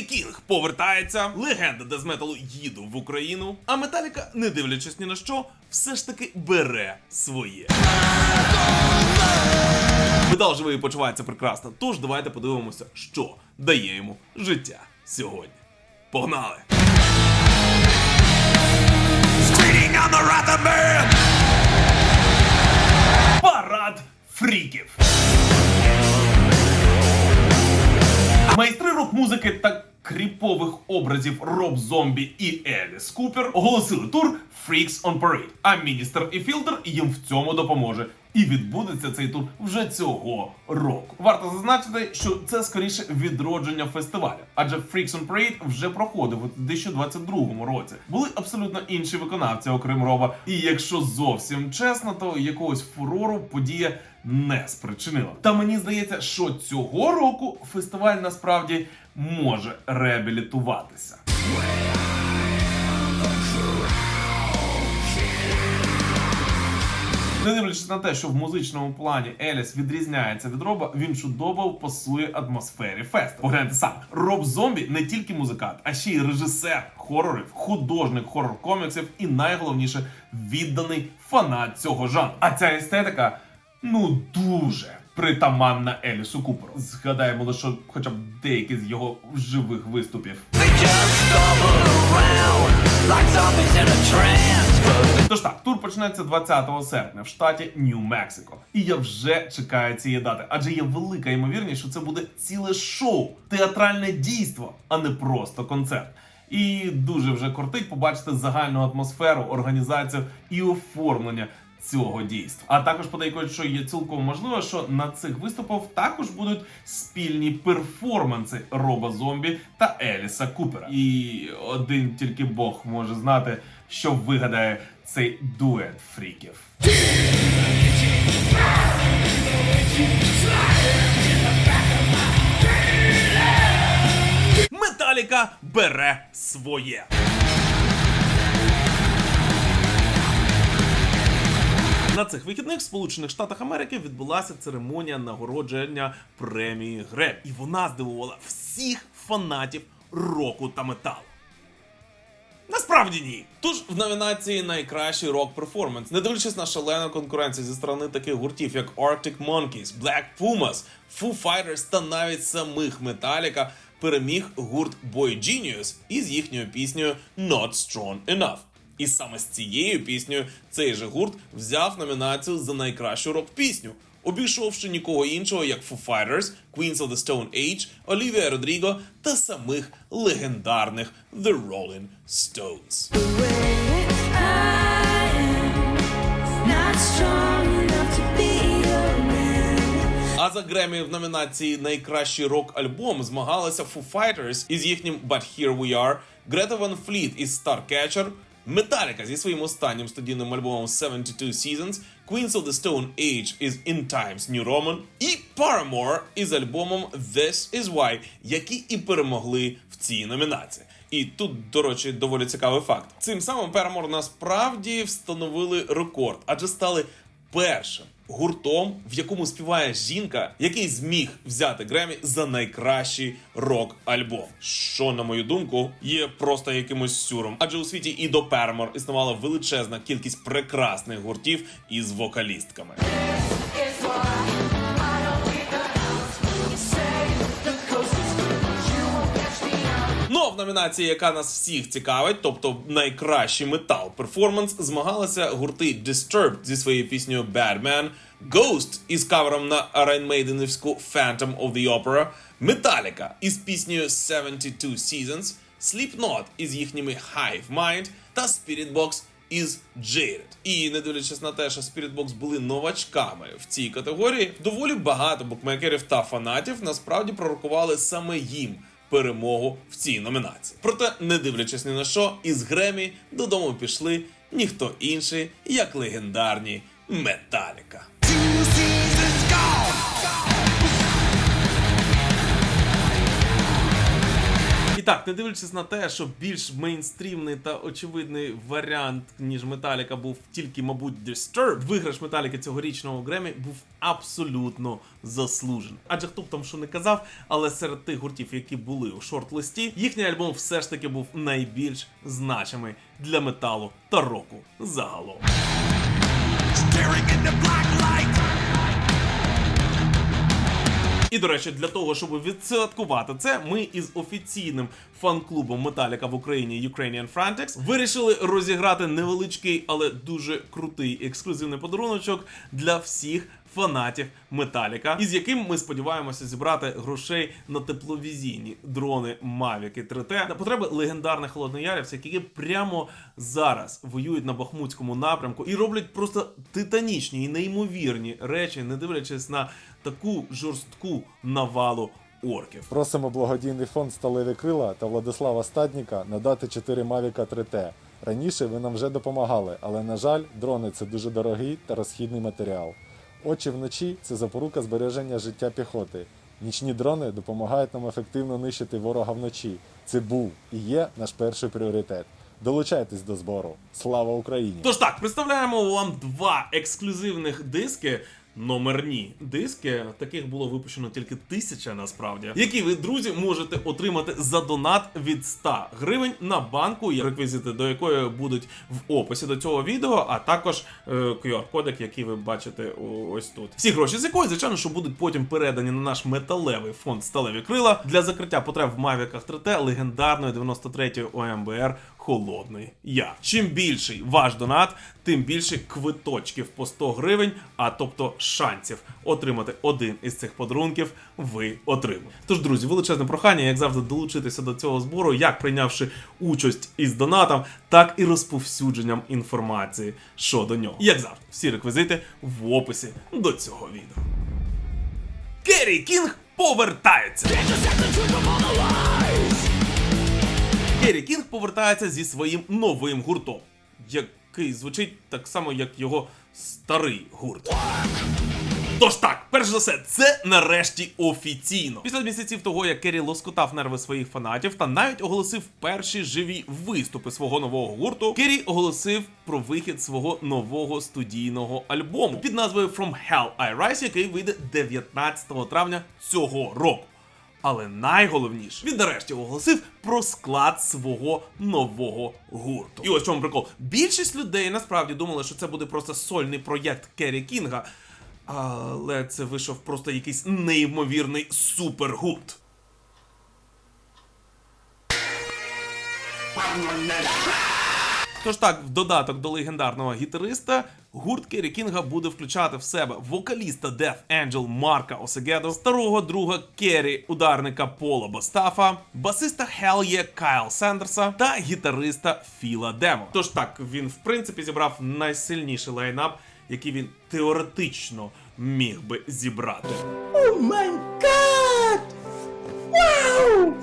Цей кінг повертається, легенда дезметалу їду в Україну, а Металіка, не дивлячись ні на що, все ж таки бере своє. Метал живий і почувається прекрасно. Тож давайте подивимося, що дає йому життя сьогодні. Погнали! Парад фріків. Майстри рок-музики та кріпових образів Роб Зомбі і Еліс Купер оголосили тур Freaks on Parade. А міністр і філтр їм в цьому допоможе. І відбудеться цей тур вже цього року. Варто зазначити, що це скоріше відродження фестивалю, адже Freaks on Parade вже проходив у 2022 році. Були абсолютно інші виконавці, окрім Роба. І якщо зовсім чесно, то якогось фурору подія не спричинила. Та мені здається, що цього року фестиваль насправді може реабілітуватися. Не дивлячись на те, що в музичному плані Еліс відрізняється від Роба, він чудово пасує атмосфері фесту. Погляньте сам, Роб Зомбі не тільки музикант, а ще й режисер хорорів, художник хорор коміксів і найголовніше відданий фанат цього жанру. А ця естетика, ну дуже. Притаманна Елісу Куперу. Згадаємо лише хоча б деякі з його живих виступів. Тож так, тур почнеться 20 серпня в штаті Нью-Мексико. І я вже чекаю цієї дати, адже є велика ймовірність, що це буде ціле шоу, театральне дійство, а не просто концерт. І дуже вже кортить побачити загальну атмосферу, організацію і оформлення цього дійства. А також подейкують, що є цілком можливо, що на цих виступах також будуть спільні перформанси Роба Зомбі та Еліса Купера. І один тільки Бог може знати, що вигадає цей дует фріків. Металіка бере своє. На цих вихідних в Сполучених Штатах Америки відбулася церемонія нагородження премії Гремі. І вона здивувала всіх фанатів року та металу. Насправді ні. Тож в номінації найкращий рок перформанс, не дивлячись на шалену конкуренцію зі сторони таких гуртів, як Arctic Monkeys, Black Pumas, Foo Fighters та навіть самих Metallica, переміг гурт Boy Genius із їхньою піснею Not Strong Enough. І саме з цією піснею цей же гурт взяв номінацію за найкращу рок-пісню, обійшовши нікого іншого, як Foo Fighters, Queens of the Stone Age, Олівія Родріго та самих легендарних The Rolling Stones. А за Гремі в номінації Найкращий рок-альбом змагалися Foo Fighters із їхнім But Here We Are, Greta Van Fleet із Starcatcher, Metallica зі своїм останнім студійним альбомом 72 Seasons, Queens of the Stone Age is In Times New Roman і Paramore із альбомом This Is Why, які і перемогли в цій номінації. І тут, до речі, доволі цікавий факт. Цим самим Paramore насправді встановили рекорд, адже стали першим гуртом, в якому співає жінка, який зміг взяти Гремі за найкращий рок-альбом. Що, на мою думку, є просто якимось сюром. Адже у світі і до Пермор існувала величезна кількість прекрасних гуртів із вокалістками. Номінації, яка нас всіх цікавить, тобто найкращий метал перформанс, змагалися гурти Disturbed зі своєю піснею Bad Man, Ghost із кавером на Iron Maidenівську Phantom of the Opera, Metallica із піснею 72 Seasons, Slipknot із їхніми Hive Mind та Spiritbox із Jaded. І не дивлячись на те, що Spiritbox були новачками в цій категорії, доволі багато букмекерів та фанатів насправді пророкували саме їм перемогу в цій номінації. Проте, не дивлячись ні на що, із Гремі додому пішли ніхто інший, як легендарні Металіка. І так, не дивлячись на те, що більш мейнстрімний та очевидний варіант, ніж Металіка, був тільки, мабуть, Disturbed, виграш Металіки цьогорічного Гремі був абсолютно заслужений. Адже хто б там що не казав, але серед тих гуртів, які були у шорт-листі, їхній альбом все ж таки був найбільш значимий для металу та року загалом. Staring in the black light. І до речі, для того, щоб відсвяткувати це, ми із офіційним фан-клубом Металіка в Україні Ukrainian Frantics вирішили розіграти невеличкий, але дуже крутий ексклюзивний подаруночок для всіх фанатів Металіка, із яким ми сподіваємося зібрати грошей на тепловізійні дрони Mavic 3T на потреби легендарних холодноярівців, які прямо зараз воюють на Бахмутському напрямку і роблять просто титанічні і неймовірні речі, не дивлячись на таку жорстку навалу орків. Просимо благодійний фонд Сталеві крила та Владислава Стадніка надати 4 Mavic 3T. Раніше ви нам вже допомагали, але на жаль, дрони це дуже дорогий та розхідний матеріал. Очі вночі це запорука збереження життя піхоти. Нічні дрони допомагають нам ефективно нищити ворога вночі. Це був і є наш перший пріоритет. Долучайтесь до збору. Слава Україні! Тож так, представляємо вам два ексклюзивних диски. Номерні диски, таких було випущено тільки тисяча насправді, які ви, друзі, можете отримати за донат від 100 гривень на банку, реквізити до якої будуть в описі до цього відео, а також е, QR-кодик, який ви бачите ось тут. Всі гроші з якої, звичайно, що будуть потім передані на наш металевий фонд сталеві крила для закриття потреб в Mavic 3T легендарної 93-ї ОМБР Холодний Яр. Чим більший ваш донат, тим більше квиточків по 100 гривень, а тобто шансів отримати один із цих подарунків ви отримаєте. Тож, друзі, величезне прохання, як завжди, долучитися до цього збору, як прийнявши участь із донатом, так і розповсюдженням інформації щодо нього. Як завжди, всі реквізити в описі до цього відео. Керрі Кінг повертається! Керрі Кінг повертається зі своїм новим гуртом, який звучить так само, як його старий гурт. Тож так, перш за все, це нарешті офіційно. Після місяців того, як Керрі лоскотав нерви своїх фанатів та навіть оголосив перші живі виступи свого нового гурту, Керрі оголосив про вихід свого нового студійного альбому під назвою From Hell I Rise, який вийде 19 травня цього року. Але найголовніше, він нарешті оголосив про склад свого нового гурту. І ось чому прикол. Більшість людей насправді думали, що це буде просто сольний проєкт Керрі Кінга. Але це вийшов просто якийсь неймовірний супергурт. Тож так, в додаток до легендарного гітариста, гурт Керрі Кінга буде включати в себе вокаліста Death Angel Марка Осегедо, старого друга Керрі, ударника Пола Бастафа, басиста Хел'є Кайл Сендерса та гітариста Філа Демо. Тож так, він в принципі зібрав найсильніший лайнап, який він теоретично міг би зібрати.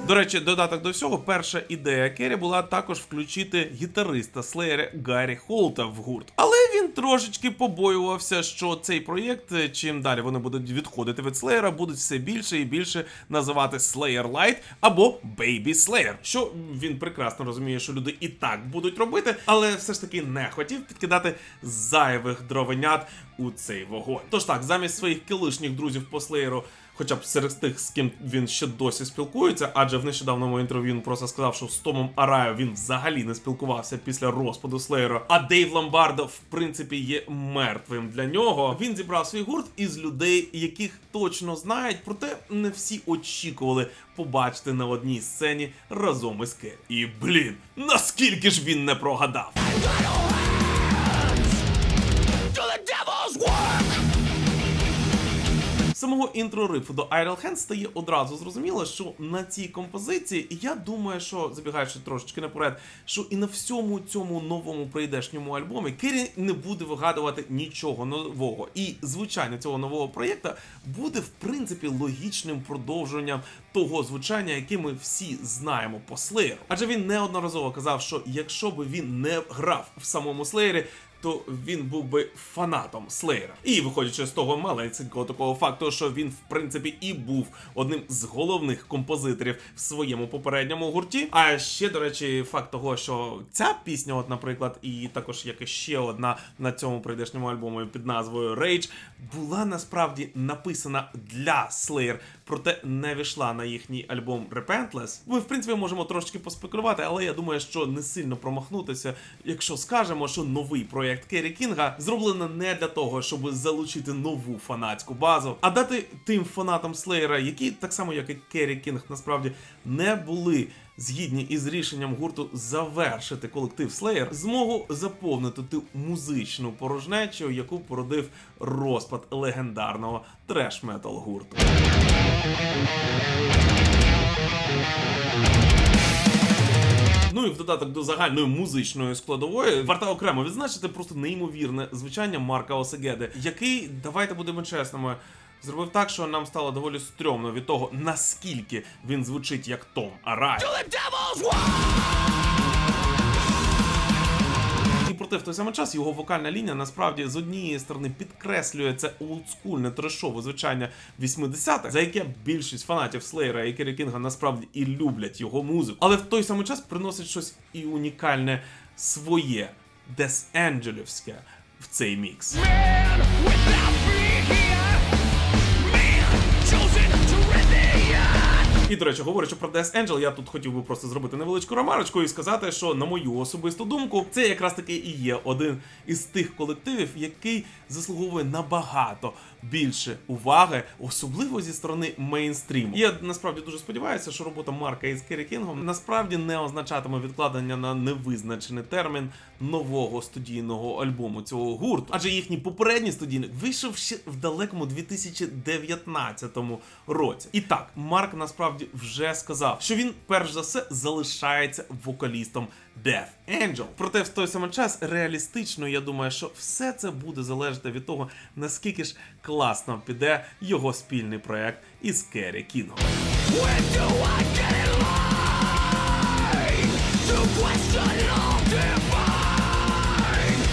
До речі, додаток до всього, перша ідея Керрі була також включити гітариста Слеєра Гаррі Холта в гурт. Але трошечки побоювався, що цей проєкт, е, чим далі вони будуть відходити від Слеєра, будуть все більше і більше називати Slayer Light або Baby Slayer. Що він прекрасно розуміє, що люди і так будуть робити, але все ж таки не хотів підкидати зайвих дровенят у цей вогонь. Тож так, замість своїх килишніх друзів по Слеєру хоча б серед тих, з ким він ще досі спілкується, адже в нещодавному інтерв'ю він просто сказав, що з Томом Араю він взагалі не спілкувався після розпаду Слеєра. А Дейв Ломбардо, в принципі, є мертвим для нього. Він зібрав свій гурт із людей, яких точно знають, проте не всі очікували побачити на одній сцені разом із Керрі. І блін, наскільки ж він не прогадав. Do the devil's work. Самого інтро рифу до Idle Hands стає одразу зрозуміло, що на цій композиції, і я думаю, що забігаючи трошечки наперед, що і на всьому цьому новому прийдешньому альбомі Керрі не буде вигадувати нічого нового. І звучання цього нового проєкта буде в принципі логічним продовженням того звучання, яке ми всі знаємо по Слеєру. Адже він неодноразово казав, що якщо би він не грав в самому Слеєрі, то він був би фанатом Слеєра. І виходячи з того маленького такого факту, що він в принципі і був одним з головних композиторів в своєму попередньому гурті. А ще, до речі, факт того, що ця пісня, от, наприклад, і також як ще одна на цьому прийдешньому альбомі під назвою Rage, була насправді написана для Slayer, проте не війшла на їхній альбом Repentless. Ми, в принципі, можемо трошки поспекулювати, але я думаю, що не сильно промахнутися, якщо скажемо, що новий проєкт Керрі Кінга зроблено не для того, щоб залучити нову фанатську базу, а дати тим фанатам Слеєра, які так само, як і Керрі Кінг, насправді не були. Згідні із рішенням гурту завершити колектив Slayer, змогу заповнити ту музичну порожнечу, яку породив розпад легендарного треш-метал гурту. Ну і в додаток до загальної музичної складової варто окремо відзначити просто неймовірне звучання Марка Осегеди, який, давайте будемо чесними, зробив так, що нам стало доволі стрьомно від того, наскільки він звучить як Том Арай. Проте в той самий час його вокальна лінія насправді з однієї сторони підкреслює це олдскульне трешове звучання 80-х, за яке більшість фанатів Слеєра і Керрі Кінга насправді і люблять його музику, але в той самий час приносить щось і унікальне своє, дес-енджелівське в цей мікс. Man до речі, говорячи про Death Angel, я тут хотів би просто зробити невеличку ремарочку і сказати, що, на мою особисту думку, це якраз таки і є один із тих колективів, який заслуговує набагато більше уваги, особливо зі сторони мейнстріму. Я насправді дуже сподіваюся, що робота Марка із Керрі Кінгом насправді не означатиме відкладення на невизначений термін нового студійного альбому цього гурту. Адже їхній попередній студійник вийшов ще в далекому 2019 році. І так, Марк насправді вже сказав, що він перш за все залишається вокалістом Death Angel. Проте в той самий час реалістично, я думаю, що все це буде залежати від того, наскільки ж класно піде його спільний проект із Керрі Кінгом.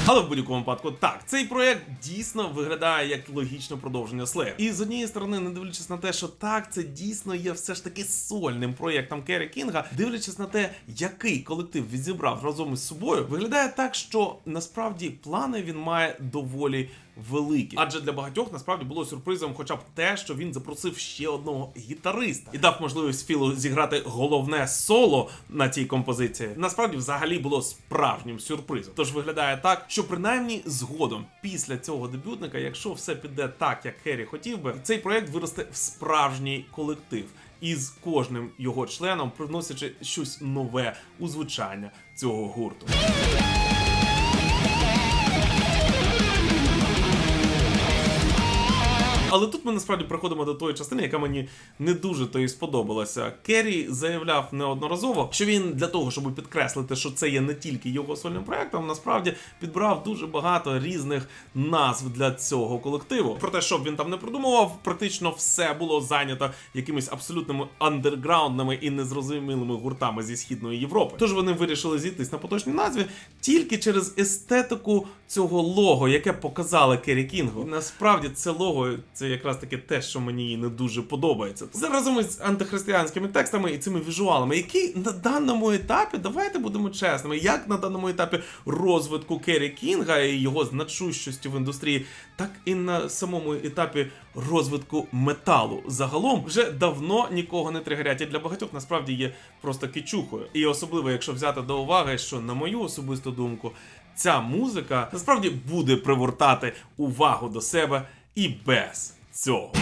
Але в будь-якому випадку так, цей проект дійсно виглядає як логічне продовження Slayer. І з однієї сторони, не дивлячись на те, що так, це дійсно є все ж таки сольним проєктом Керрі Кінга, дивлячись на те, який колектив відзібрав разом із собою, виглядає так, що насправді плани він має доволі великі. Адже для багатьох насправді було сюрпризом, хоча б те, що він запросив ще одного гітариста і дав можливість Філу зіграти головне соло на цій композиції. Насправді, взагалі було справжнім сюрпризом. Тож виглядає так, що принаймні згодом, після цього дебютника, якщо все піде так, як Керрі хотів би, цей проект виросте в справжній колектив. І з кожним його членом приносячи щось нове у звучання цього гурту. Але тут ми насправді приходимо до тої частини, яка мені не дуже то і сподобалася. Керрі заявляв неодноразово, що він для того, щоб підкреслити, що це є не тільки його сольним проектом, насправді підбирав дуже багато різних назв для цього колективу. Про те, що він там не придумував, практично все було зайнято якимись абсолютними андерграундними і незрозумілими гуртами зі східної Європи. Тож вони вирішили зійтись на поточній назві тільки через естетику цього лого, яке показали Керрі Кінгу. Насправді це лого це якраз таки те, що мені не дуже подобається. Це разом із антихристиянськими текстами і цими візуалами, які на даному етапі, давайте будемо чесними, як на даному етапі розвитку Керрі Кінга і його значущості в індустрії, так і на самому етапі розвитку металу загалом вже давно нікого не тригерять. І для багатьох насправді є просто кичухою. І особливо, якщо взяти до уваги, що на мою особисту думку, ця музика насправді буде привертати увагу до себе і без цього.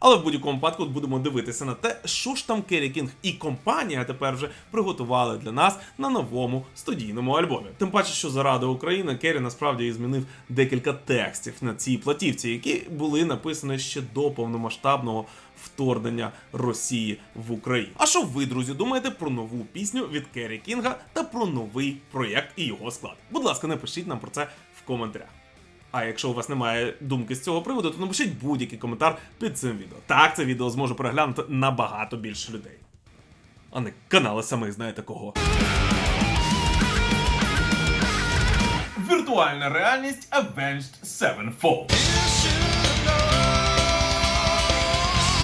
Але в будь-якому випадку будемо дивитися на те, що ж там Керрі Кінг і компанія тепер вже приготували для нас на новому студійному альбомі. Тим паче, що заради України Керрі насправді і змінив декілька текстів на цій платівці, які були написані ще до повномасштабного вторгнення Росії в Україну. А що ви, друзі, думаєте про нову пісню від Керрі Кінга та про новий проєкт і його склад? Будь ласка, напишіть нам про це в коментарях. А якщо у вас немає думки з цього приводу, то напишіть будь-який коментар під цим відео. Так, це відео зможе переглянути набагато більше людей. А не канали самих знаєте кого. Віртуальна реальність Avenged Sevenfold.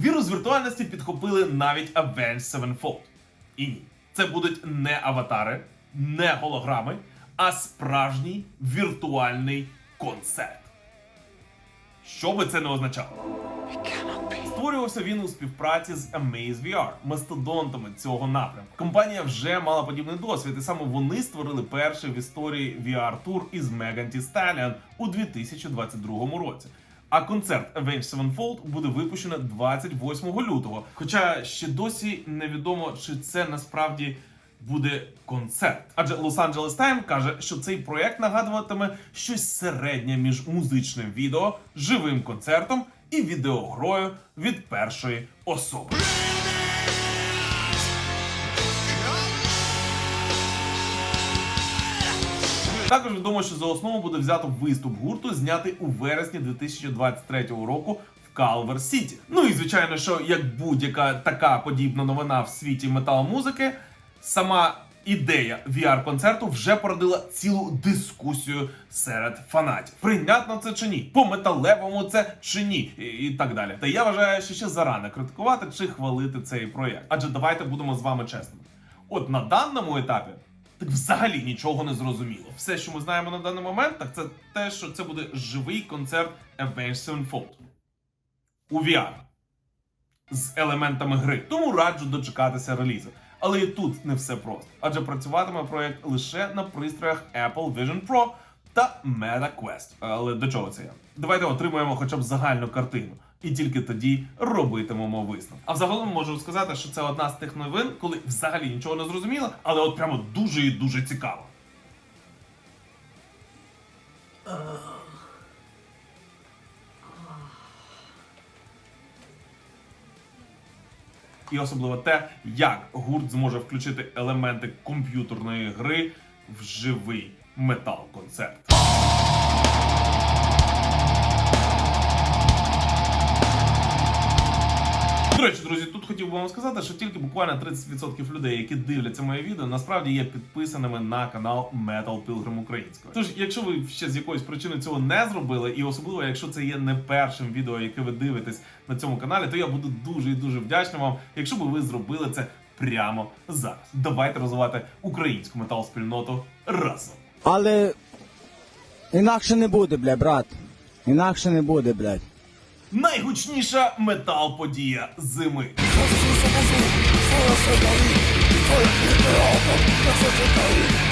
Вірус віртуальності підхопили навіть Avenged Sevenfold. І ні, це будуть не аватари, не голограми, а справжній віртуальний концерт. Що би це не означало? Створювався він у співпраці з Amaze VR, мастодонтами цього напрямку. Компанія вже мала подібний досвід, і саме вони створили перший в історії VR-тур із Megan Thee Stallion у 2022 році. А концерт Avenged Sevenfold буде випущено 28 лютого. Хоча ще досі невідомо, чи це насправді буде концерт. Адже Los-Angeles Times каже, що цей проект нагадуватиме щось середнє між музичним відео, живим концертом і відеогрою від першої особи. Також відомо, що за основу буде взято виступ гурту, знятий у вересні 2023 року в Калвер Сіті. Ну і звичайно, що як будь-яка така подібна новина в світі метал-музики, сама ідея VR-концерту вже породила цілу дискусію серед фанатів. Прийнятно це чи ні? По металевому це чи ні? І, так далі. Та я вважаю, що ще зарано критикувати чи хвалити цей проєкт. Адже давайте будемо з вами чесними. От на даному етапі так взагалі нічого не зрозуміло. Все, що ми знаємо на даний момент, так це те, що це буде живий концерт Avenged Sevenfold у VR з елементами гри. Тому раджу дочекатися релізу. Але і тут не все просто, адже працюватиме проект лише на пристроях Apple Vision Pro та Meta Quest. Але до чого це я? Давайте отримаємо хоча б загальну картину. І тільки тоді робитимемо висновок. А взагалом можу сказати, що це одна з тих новин, коли взагалі нічого не зрозуміло, але от прямо дуже і дуже цікаво. І особливо те, як гурт зможе включити елементи комп'ютерної гри в живий метал-концерт. До речі, друзі, тут хотів би вам сказати, що тільки буквально 30% людей, які дивляться моє відео, насправді є підписаними на канал Metal Pilgrim Українською. Тож, якщо ви ще з якоїсь причини цього не зробили, і особливо, якщо це є не першим відео, яке ви дивитесь на цьому каналі, то я буду дуже і дуже вдячний вам, якщо б ви зробили це прямо зараз. Давайте розвивати українську метал-спільноту разом. Але інакше не буде, бля, брат. Інакше не буде, блядь. Найгучніша метал-подія зими.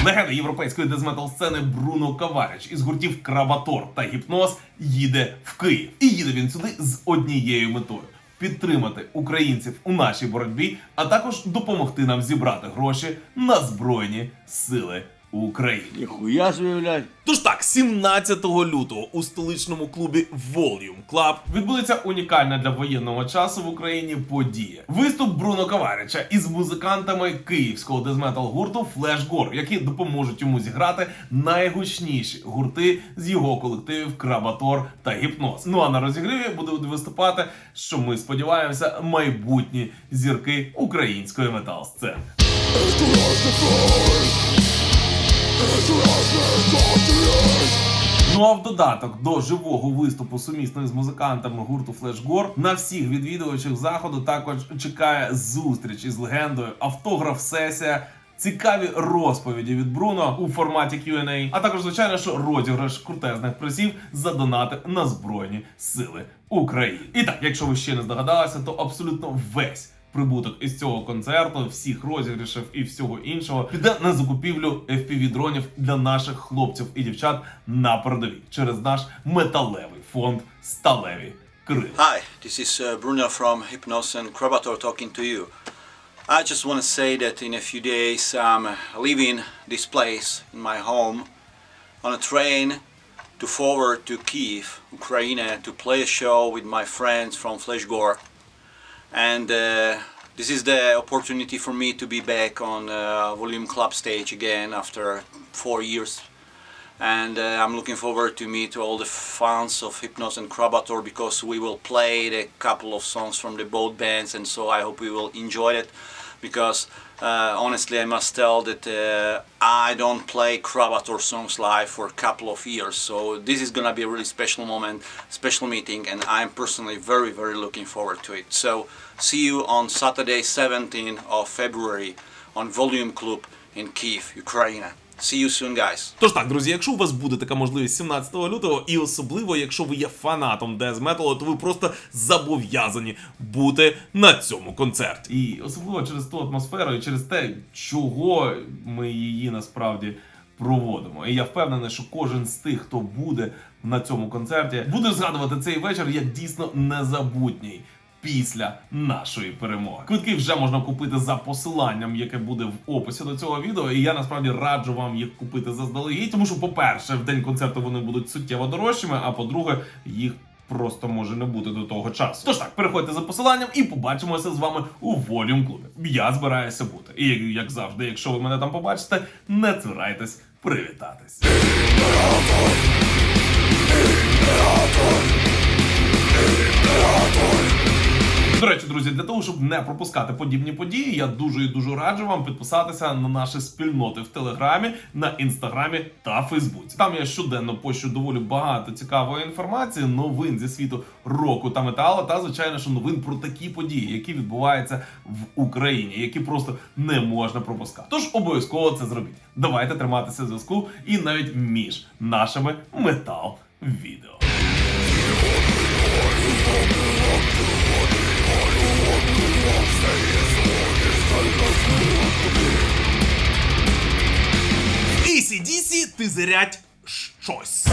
Легенда європейської дезметал сцени Бруно Каварич із гуртів Крабатор та Гіпноз їде в Київ. І їде він сюди з однією метою. Підтримати українців у нашій боротьбі, а також допомогти нам зібрати гроші на Збройні Сили України. Ніхуя собі, блядь. Тож так, 17 лютого у столичному клубі Volume Club відбудеться унікальна для воєнного часу в Україні подія. Виступ Бруно Каварича із музикантами київського дезметал гурту Flash Gore, які допоможуть йому зіграти найгучніші гурти з його колективів Крабатор та Гіпноз. Ну а на розігріві будуть виступати, що ми сподіваємося, майбутні зірки української метал сцени. Ну а в додаток до живого виступу сумісно з музикантами гурту Gore на всіх відвідувачів заходу також чекає зустріч із легендою, автограф-сесія. Цікаві розповіді від Бруно у форматі Q&A, а також звичайно, що розіграш крутезних призів за донати на збройні сили України. І так, якщо ви ще не здогадалися, то абсолютно весь прибуток із цього концерту, всіх розіграшів і всього іншого піде на закупівлю fpv дронів для наших хлопців і дівчат на передовій через наш металевий фонд Сталеві Крила. Hi, this is uh, Bruno from Hypnos and Krabator talking to you. I just want to say that in a few days I'm uh, leaving this place in my home on a train to forward to Kiev, Ukraine, to play a show with my friends from Fleshgore. And uh, this is the opportunity for me to be back on uh, Volume Club stage again after four years. And uh, I'm looking forward to meet all the fans of Hypnos and Krabator because we will play a couple of songs from the both bands. And so I hope we will enjoy it because uh, honestly, I must tell that uh, I don't play Cravator songs live for a couple of years. So this is gonna be a really special moment, special meeting, and I'm personally very, very looking forward to it. So see you on Saturday, 17th of February, on Volume Club in Kiev, Ukraine. See you soon, guys. Тож так, друзі, якщо у вас буде така можливість 17 лютого, і особливо, якщо ви є фанатом Death Metal, то ви просто зобов'язані бути на цьому концерті. І особливо через ту атмосферу і через те, чого ми її насправді проводимо. І я впевнений, що кожен з тих, хто буде на цьому концерті, буде згадувати цей вечір як дійсно незабутній. Після нашої перемоги квитки вже можна купити за посиланням, яке буде в описі до цього відео. І я насправді раджу вам їх купити заздалегідь, тому що, по-перше, в день концерту вони будуть суттєво дорожчими. А по-друге, їх просто може не бути до того часу. Тож так, переходьте за посиланням і побачимося з вами у Volume клубі. Я збираюся бути. І як завжди, якщо ви мене там побачите, не цурайтесь привітатись. До речі, друзі, для того, щоб не пропускати подібні події, я дуже і дуже раджу вам підписатися на наші спільноти в Телеграмі, на інстаграмі та Фейсбуці. Там я щоденно пощу доволі багато цікавої інформації, новин зі світу року та металу, та звичайно, що новин про такі події, які відбуваються в Україні, які просто не можна пропускати. Тож обов'язково це зробіть. Давайте триматися зв'язку і навіть між нашими метал відео. ACDC ти зрять щось.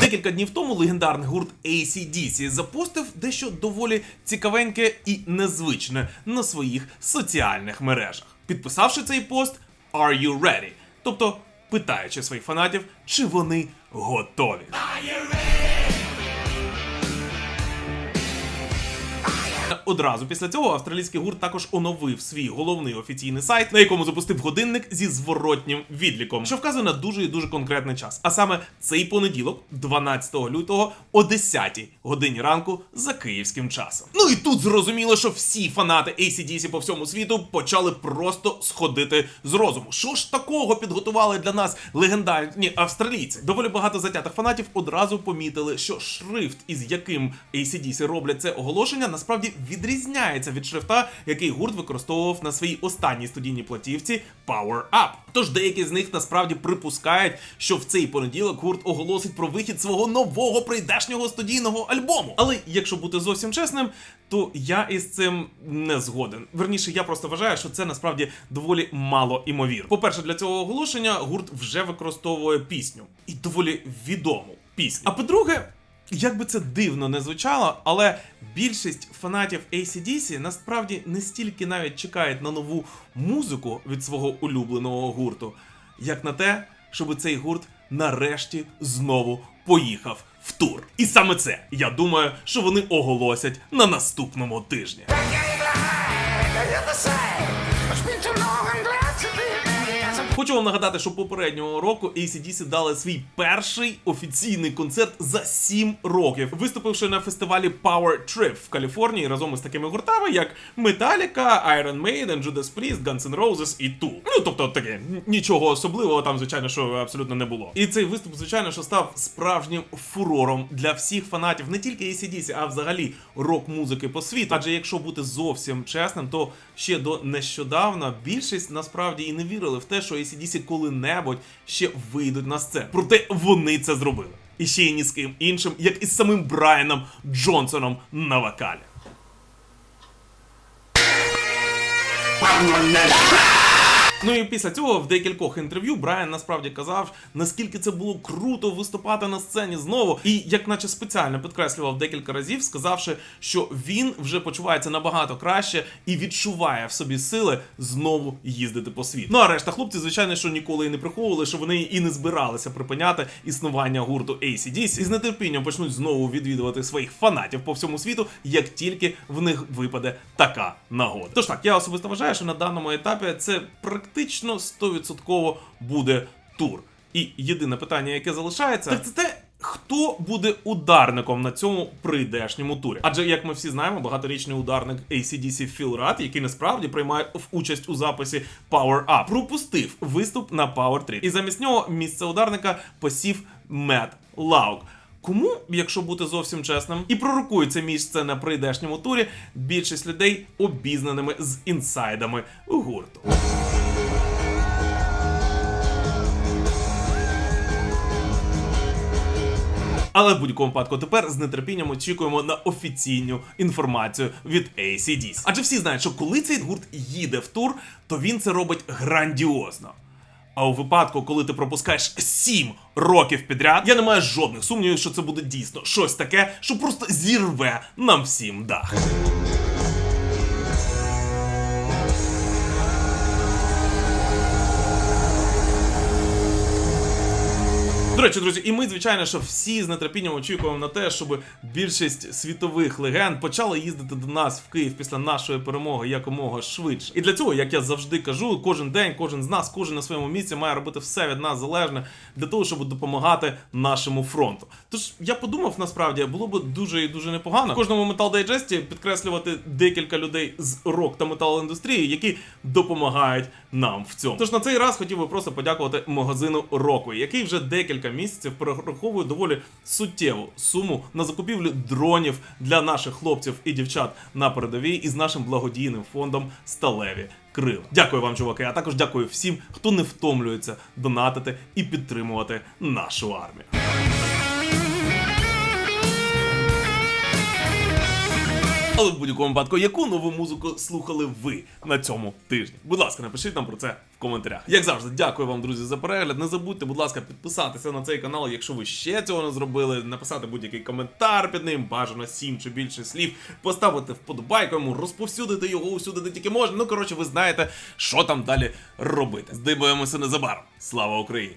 Декілька днів тому легендарний гурт ACDC запустив дещо доволі цікавеньке і незвичне на своїх соціальних мережах, підписавши цей пост Are you ready? Тобто питаючи своїх фанатів, чи вони готові. Одразу після цього австралійський гурт також оновив свій головний офіційний сайт, на якому запустив годинник зі зворотнім відліком, що вказує на дуже і дуже конкретний час. А саме цей понеділок, 12 лютого, о 10 годині ранку за київським часом. Ну і тут зрозуміло, що всі фанати ACDC по всьому світу почали просто сходити з розуму. Що ж такого підготували для нас легендарні австралійці? Доволі багато затятих фанатів одразу помітили, що шрифт, із яким ACDC роблять це оголошення, насправді відрізняється від шрифта, який гурт використовував на своїй останній студійній платівці Power Up. Тож деякі з них насправді припускають, що в цей понеділок гурт оголосить про вихід свого нового прийдешнього студійного альбому. Але якщо бути зовсім чесним, то я із цим не згоден. Верніше, я просто вважаю, що це насправді доволі мало імовірно. По-перше, для цього оголошення гурт вже використовує пісню і доволі відому пісню. А по-друге. Як би це дивно не звучало, але більшість фанатів ACDC насправді не стільки навіть чекають на нову музику від свого улюбленого гурту, як на те, щоб цей гурт нарешті знову поїхав в тур. І саме це я думаю, що вони оголосять на наступному тижні. Хочу вам нагадати, що попереднього року ACDC дали свій перший офіційний концерт за 7 років, виступивши на фестивалі Power Trip в Каліфорнії разом із такими гуртами, як Metallica, Iron Maiden, Judas Priest, Guns N' Roses і Tool. Ну тобто таке нічого особливого там, звичайно, що абсолютно не було. І цей виступ, звичайно, що став справжнім фурором для всіх фанатів не тільки ACDC, а взагалі рок-музики по світу. Адже якщо бути зовсім чесним, то ще до нещодавна більшість насправді і не вірили в те, що ACDC коли-небудь ще вийдуть на сцену. Проте вони це зробили. І ще й ні з ким іншим, як із самим Брайаном Джонсоном на вокалі. Ну і після цього в декількох інтерв'ю Брайан насправді казав, наскільки це було круто виступати на сцені знову, і як наче спеціально підкреслював декілька разів, сказавши, що він вже почувається набагато краще і відчуває в собі сили знову їздити по світу. Ну а решта хлопці, звичайно, що ніколи і не приховували, що вони і не збиралися припиняти існування гурту ACDC і з нетерпінням почнуть знову відвідувати своїх фанатів по всьому світу, як тільки в них випаде така нагода. Тож так, я особисто вважаю, що на даному етапі це практично 100% буде тур. І єдине питання, яке залишається, так це те, Хто буде ударником на цьому прийдешньому турі? Адже, як ми всі знаємо, багаторічний ударник ACDC Phil Rudd, який насправді приймає в- участь у записі Power Up, пропустив виступ на Power Trip. І замість нього місце ударника посів Мет Лаук. Кому, якщо бути зовсім чесним, і пророкує це місце на прийдешньому турі більшість людей обізнаними з інсайдами гурту. Але в будь-якому випадку тепер з нетерпінням очікуємо на офіційну інформацію від ACDC. Адже всі знають, що коли цей гурт їде в тур, то він це робить грандіозно. А у випадку, коли ти пропускаєш 7 років підряд, я не маю жодних сумнівів, що це буде дійсно щось таке, що просто зірве нам всім дах. Речі, друзі, і ми, звичайно, що всі з нетерпінням очікуємо на те, щоб більшість світових легенд почали їздити до нас в Київ після нашої перемоги якомога швидше. І для цього, як я завжди кажу, кожен день, кожен з нас, кожен на своєму місці має робити все від нас залежне для того, щоб допомагати нашому фронту. Тож я подумав, насправді було б дуже і дуже непогано в кожному Metal Digest підкреслювати декілька людей з рок та метал індустрії, які допомагають нам в цьому. Тож на цей раз хотів би просто подякувати магазину Року, який вже декілька місяців перераховує доволі суттєву суму на закупівлю дронів для наших хлопців і дівчат на передовій із нашим благодійним фондом Сталеві. Крила. Дякую вам, чуваки, а також дякую всім, хто не втомлюється донатити і підтримувати нашу армію. Але в будь-якому випадку, яку нову музику слухали ви на цьому тижні? Будь ласка, напишіть нам про це в коментарях. Як завжди, дякую вам, друзі, за перегляд. Не забудьте, будь ласка, підписатися на цей канал, якщо ви ще цього не зробили. Написати будь-який коментар під ним, бажано сім чи більше слів, поставити вподобайку йому, розповсюдити його усюди, де тільки можна. Ну коротше, ви знаєте, що там далі робити. Здивуємося незабаром. Слава Україні!